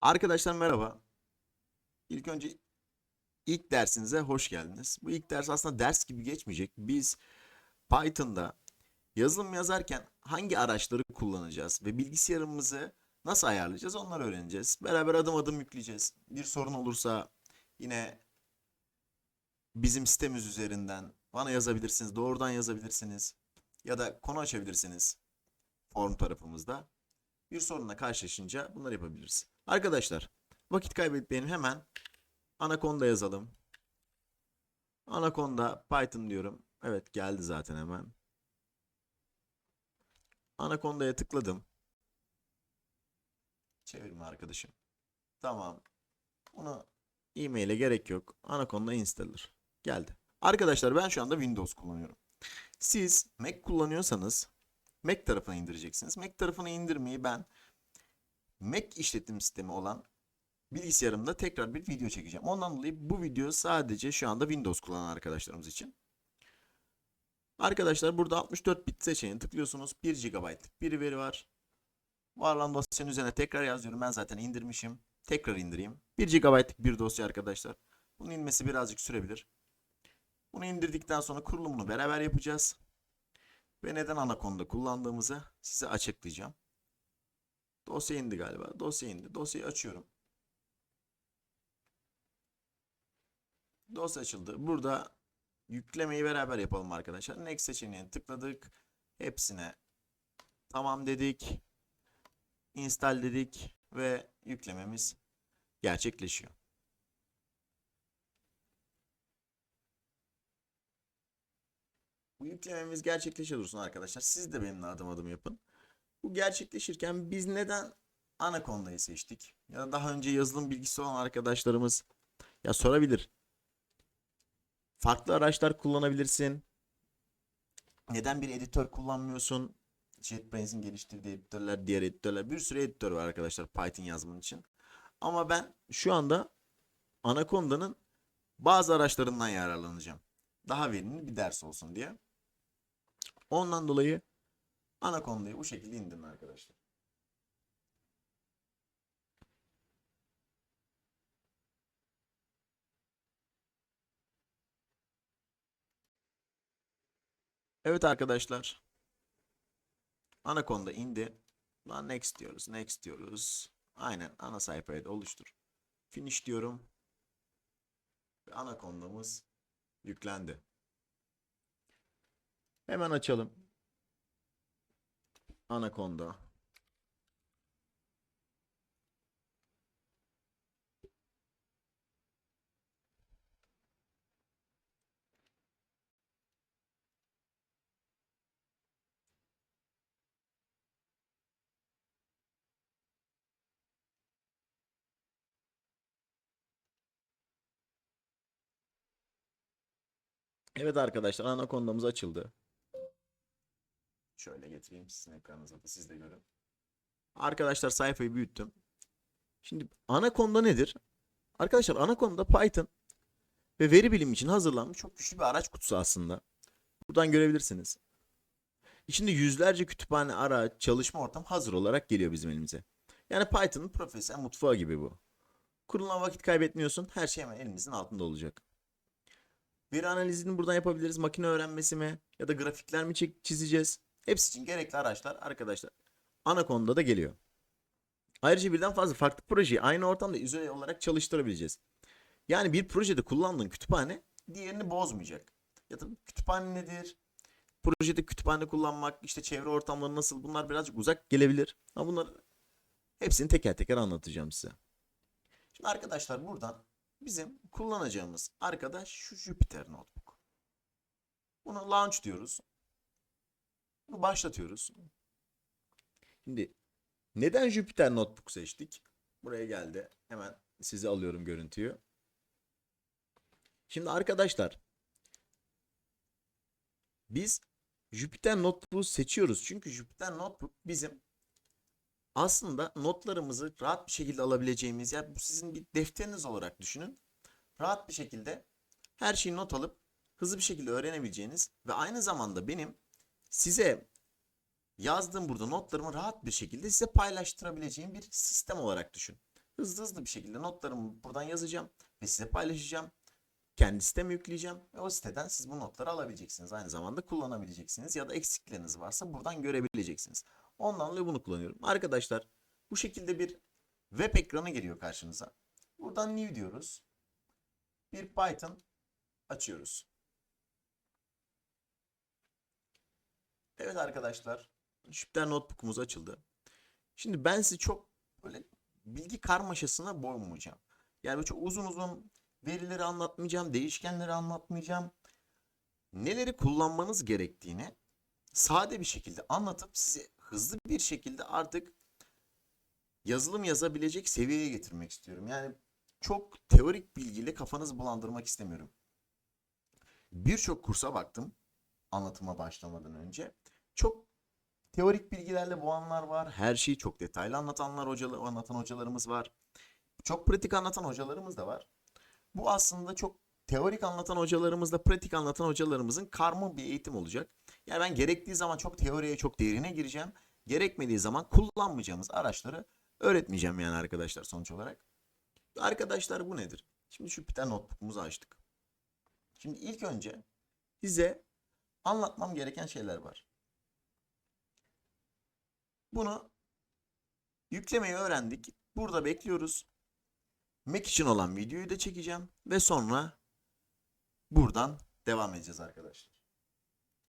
Arkadaşlar merhaba. İlk önce ilk dersinize hoş geldiniz. Bu ilk ders aslında ders gibi geçmeyecek. Biz Python'da yazılım yazarken hangi araçları kullanacağız ve bilgisayarımızı nasıl ayarlayacağız onları öğreneceğiz. Beraber adım adım yükleyeceğiz. Bir sorun olursa yine bizim sitemiz üzerinden bana yazabilirsiniz, doğrudan yazabilirsiniz ya da konu açabilirsiniz form tarafımızda. Bir sorunla karşılaşınca bunları yapabiliriz. Arkadaşlar vakit kaybetmeyelim hemen Anaconda yazalım. Anaconda Python diyorum. Evet geldi zaten hemen. Anaconda'ya tıkladım. Çevirme arkadaşım. Tamam. Bunu e-mail'e gerek yok. Anaconda installer. Geldi. Arkadaşlar ben şu anda Windows kullanıyorum. Siz Mac kullanıyorsanız Mac tarafına indireceksiniz. Mac tarafına indirmeyi ben Mac işletim sistemi olan bilgisayarımda tekrar bir video çekeceğim. Ondan dolayı bu video sadece şu anda Windows kullanan arkadaşlarımız için. Arkadaşlar burada 64 bit seçeneğini tıklıyorsunuz. 1 GB'lık bir veri var. Var olan dosyanın üzerine tekrar yazıyorum. Ben zaten indirmişim. Tekrar indireyim. 1 GB'lık bir dosya arkadaşlar. Bunun inmesi birazcık sürebilir. Bunu indirdikten sonra kurulumunu beraber yapacağız. Ve neden Anaconda kullandığımızı size açıklayacağım. Dosya indi galiba. Dosya indi. Dosyayı açıyorum. Dosya açıldı. Burada yüklemeyi beraber yapalım arkadaşlar. Next seçeneğine tıkladık. Hepsine tamam dedik. Install dedik ve yüklememiz gerçekleşiyor. Bu yüklememiz gerçekleşiyor dursun arkadaşlar. Siz de benimle adım adım yapın. Bu gerçekleşirken biz neden Anaconda'yı seçtik? Ya da daha önce yazılım bilgisi olan arkadaşlarımız ya sorabilir. Farklı araçlar kullanabilirsin. Neden bir editör kullanmıyorsun? JetBrainz'in geliştirdiği editörler, diğer editörler, bir sürü editör var arkadaşlar Python yazmanın için. Ama ben şu anda Anaconda'nın bazı araçlarından yararlanacağım. Daha verimli bir ders olsun diye. Ondan dolayı Anaconda'yı bu şekilde indirdim arkadaşlar. Evet arkadaşlar. Anaconda indi. Lan next diyoruz. Next diyoruz. Aynen ana sayfayı da oluştur. Finish diyorum. Ve Anaconda'mız yüklendi. Hemen açalım. Anaconda. Evet arkadaşlar Anaconda'mız açıldı. Şöyle getireyim sizin ekranınıza da siz de görün. Arkadaşlar sayfayı büyüttüm. Şimdi Anaconda nedir? Arkadaşlar Anaconda Python ve veri bilimi için hazırlanmış çok güçlü bir araç kutusu aslında. Buradan görebilirsiniz. İçinde yüzlerce kütüphane, araç, çalışma ortam hazır olarak geliyor bizim elimize. Yani Python'ın profesyonel mutfağı gibi bu. Kuruluna vakit kaybetmiyorsun. Her şey hemen elimizin altında olacak. Veri analizini buradan yapabiliriz. Makine öğrenmesi mi ya da grafikler mi çizeceğiz? Hepsi için gerekli araçlar arkadaşlar Anaconda'da da geliyor. Ayrıca birden fazla farklı projeyi aynı ortamda izole olarak çalıştırabileceğiz. Yani bir projede kullandığın kütüphane diğerini bozmayacak. Ya da kütüphane nedir? Projede kütüphane kullanmak, işte çevre ortamları nasıl bunlar birazcık uzak gelebilir. Ama bunları hepsini teker teker anlatacağım size. Şimdi arkadaşlar buradan bizim kullanacağımız arkadaş şu Jupyter Notebook. Bunu launch diyoruz. Başlatıyoruz. Şimdi neden Jupyter Notebook seçtik? Buraya geldi. Hemen size alıyorum görüntüyü. Şimdi arkadaşlar biz Jupyter Notebook'u seçiyoruz. Çünkü Jupyter Notebook bizim aslında notlarımızı rahat bir şekilde alabileceğimiz ya bu sizin bir defteriniz olarak düşünün. Rahat bir şekilde her şeyi not alıp hızlı bir şekilde öğrenebileceğiniz ve aynı zamanda benim size yazdığım burada notlarımı rahat bir şekilde size paylaştırabileceğim bir sistem olarak düşün. hızlı hızlı bir şekilde notlarımı buradan yazacağım ve size paylaşacağım. Kendi siteme yükleyeceğim ve o siteden siz bu notları alabileceksiniz. Aynı zamanda kullanabileceksiniz ya da eksikleriniz varsa buradan görebileceksiniz. Ondan dolayı bunu kullanıyorum. Arkadaşlar bu şekilde bir web ekranı geliyor karşınıza. Buradan new diyoruz. Bir Python açıyoruz. Evet arkadaşlar. Jupyter Notebook'umuz açıldı. Şimdi ben sizi çok böyle bilgi karmaşasına boğmayacağım. Yani böyle çok uzun uzun verileri anlatmayacağım, değişkenleri anlatmayacağım. Neleri kullanmanız gerektiğini sade bir şekilde anlatıp sizi hızlı bir şekilde artık yazılım yazabilecek seviyeye getirmek istiyorum. Yani çok teorik bilgiyle kafanızı bulandırmak istemiyorum. Birçok kursa baktım anlatıma başlamadan önce. Çok teorik bilgilerle boğanlar var. Her şeyi çok detaylı anlatanlar hocalı, anlatan hocalarımız var. Çok pratik anlatan hocalarımız da var. Bu aslında çok teorik anlatan hocalarımızla pratik anlatan hocalarımızın karma bir eğitim olacak. Yani ben gerektiği zaman çok teoriye, çok derine gireceğim. Gerekmediği zaman kullanmayacağımız araçları öğretmeyeceğim yani arkadaşlar sonuç olarak. Arkadaşlar bu nedir? Şimdi şu Python notebook'umuzu açtık. Şimdi ilk önce size anlatmam gereken şeyler var. Bunu yüklemeyi öğrendik. Burada bekliyoruz. Mac için olan videoyu da çekeceğim ve sonra buradan devam edeceğiz arkadaşlar.